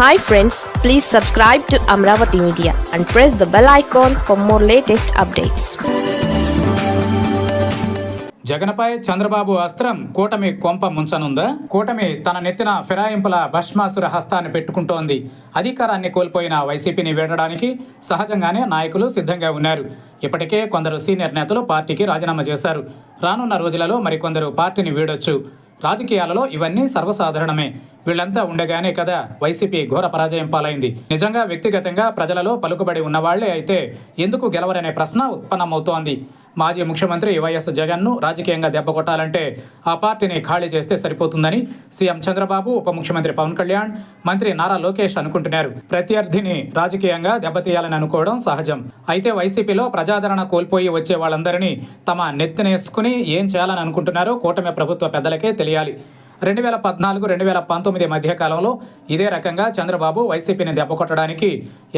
Hi friends please subscribe to Amaravati media and press the bell icon for more latest updates జగన్పై చంద్రబాబు అస్త్రం కూటమి కొంప ముంచనుందా? కూటమి తన నెత్తిన ఫిరాయింపుల భస్మాసుర హస్తాన్ని పెట్టుకుంటోంది. అధికారాన్ని కోల్పోయిన వైసీపీని వీడడానికి సహజంగానే నాయకులు సిద్ధంగా ఉన్నారు. ఇప్పటికే కొందరు సీనియర్ నేతలు పార్టీకి రాజీనామా చేశారు. రానున్న రోజులలో మరికొందరు పార్టీని వీడొచ్చు. రాజకీయాలలో ఇవన్నీ సర్వసాధారణమే. వీళ్ళంతా ఉండగానే కదా వైసీపీ ఘోర పరాజయం పాలైంది. నిజంగా వ్యక్తిగతంగా ప్రజలలో పలుకుబడి ఉన్నవాళ్ళే అయితే ఎందుకు గెలవరనే ప్రశ్న ఉత్పన్నమవుతోంది. మాజీ ముఖ్యమంత్రి వైఎస్ జగన్ను రాజకీయంగా దెబ్బకొట్టాలంటే ఆ పార్టీని ఖాళీ చేస్తే సరిపోతుందని సీఎం చంద్రబాబు ఉప ముఖ్యమంత్రి పవన్ కళ్యాణ్ మంత్రి నారా లోకేష్ అనుకుంటున్నారు. ప్రత్యర్థిని రాజకీయంగా దెబ్బతీయాలని అనుకోవడం సహజం. అయితే వైసీపీలో ప్రజాదరణ కోల్పోయి వచ్చే వాళ్ళందరినీ తమ నెత్తినేసుకుని ఏం చేయాలని అనుకుంటున్నారో కూటమి ప్రభుత్వ పెద్దలకే తెలియాలి. రెండు వేల పద్నాలుగు రెండు వేల పంతొమ్మిది మధ్యకాలంలో ఇదే రకంగా చంద్రబాబు వైసీపీని దెబ్బకొట్టడానికి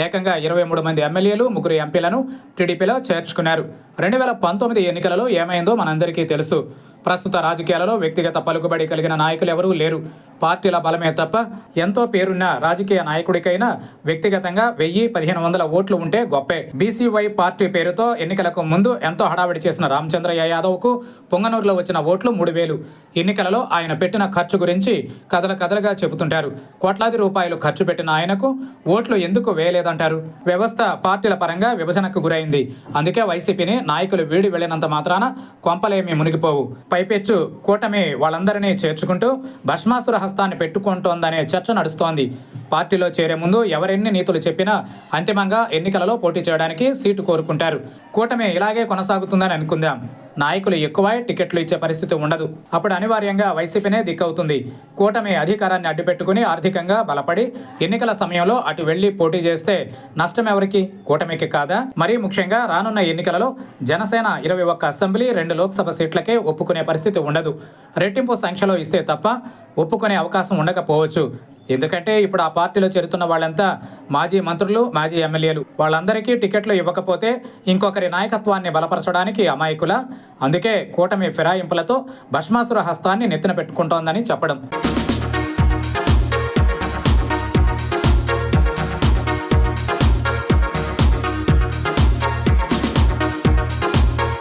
ఏకంగా ఇరవై మూడు మంది ఎమ్మెల్యేలు ముగ్గురు ఎంపీలను టీడీపీలో చేర్చుకున్నారు. రెండు వేల పంతొమ్మిది ఎన్నికలలో ఏమైందో మనందరికీ తెలుసు. ప్రస్తుత రాజకీయాలలో వ్యక్తిగత పలుకుబడి కలిగిన నాయకులు ఎవరూ లేరు. పార్టీల బలమే తప్ప ఎంతో పేరున్న రాజకీయ నాయకుడికైనా వ్యక్తిగతంగా వెయ్యి పదిహేను వందల ఓట్లు ఉంటే గొప్పే. బీసీవై పార్టీ పేరుతో ఎన్నికలకు ముందు ఎంతో హడావిడి చేసిన రామచంద్రయ్య యాదవ్కు పొంగనూరులో వచ్చిన ఓట్లు మూడు వేలు. ఎన్నికలలో ఆయన పెట్టిన ఖర్చు గురించి కథల కథలుగా చెబుతుంటారు. కోట్లాది రూపాయలు ఖర్చు పెట్టిన ఆయనకు ఓట్లు ఎందుకు వేయలేదంటారు? వ్యవస్థ పార్టీల పరంగా విభజనకు గురైంది. అందుకే వైసీపీని నాయకులు వీడి వెళ్ళినంత మాత్రాన కొంపలేమి మునిగిపోవు. పైపెచ్చు కూటమి వాళ్ళందరినీ చేర్చుకుంటూ భస్మాసుర హస్తాన్ని పెట్టుకుంటోందనే చర్చ నడుస్తోంది. పార్టీలో చేరే ముందు ఎవరెన్ని నీతులు చెప్పినా అంతిమంగా ఎన్నికలలో పోటీ చేయడానికి సీటు కోరుకుంటారు. కూటమి ఇలాగే కొనసాగుతుందని అనుకుందాం. నాయకులు ఎక్కువ టికెట్లు ఇచ్చే పరిస్థితి ఉండదు. అప్పుడు అనివార్యంగా వైసీపీనే దిక్కవుతుంది. కూటమి అధికారాన్ని అడ్డుపెట్టుకుని ఆర్థికంగా బలపడి ఎన్నికల సమయంలో అటు వెళ్ళి పోటీ చేస్తే నష్టం ఎవరికి? కూటమికి కాదా? మరీ ముఖ్యంగా రానున్న ఎన్నికలలో జనసేన ఇరవై ఒక్క అసెంబ్లీ రెండు లోక్సభ సీట్లకే ఒప్పుకునే పరిస్థితి ఉండదు. రెట్టింపు సంఖ్యలో ఇస్తే తప్ప ఒప్పుకునే అవకాశం ఉండకపోవచ్చు. ఎందుకంటే ఇప్పుడు ఆ పార్టీలో చేరుతున్న వాళ్ళంతా మాజీ మంత్రులు మాజీ ఎమ్మెల్యేలు. వాళ్ళందరికీ టికెట్లు ఇవ్వకపోతే ఇంకొకరి నాయకత్వాన్ని బలపరచడానికి అమాయకుల. అందుకే కూటమి ఫిరాయింపులతో భస్మాసుర హస్తాన్ని నెత్తిన పెట్టుకుంటోందని చెప్పడం.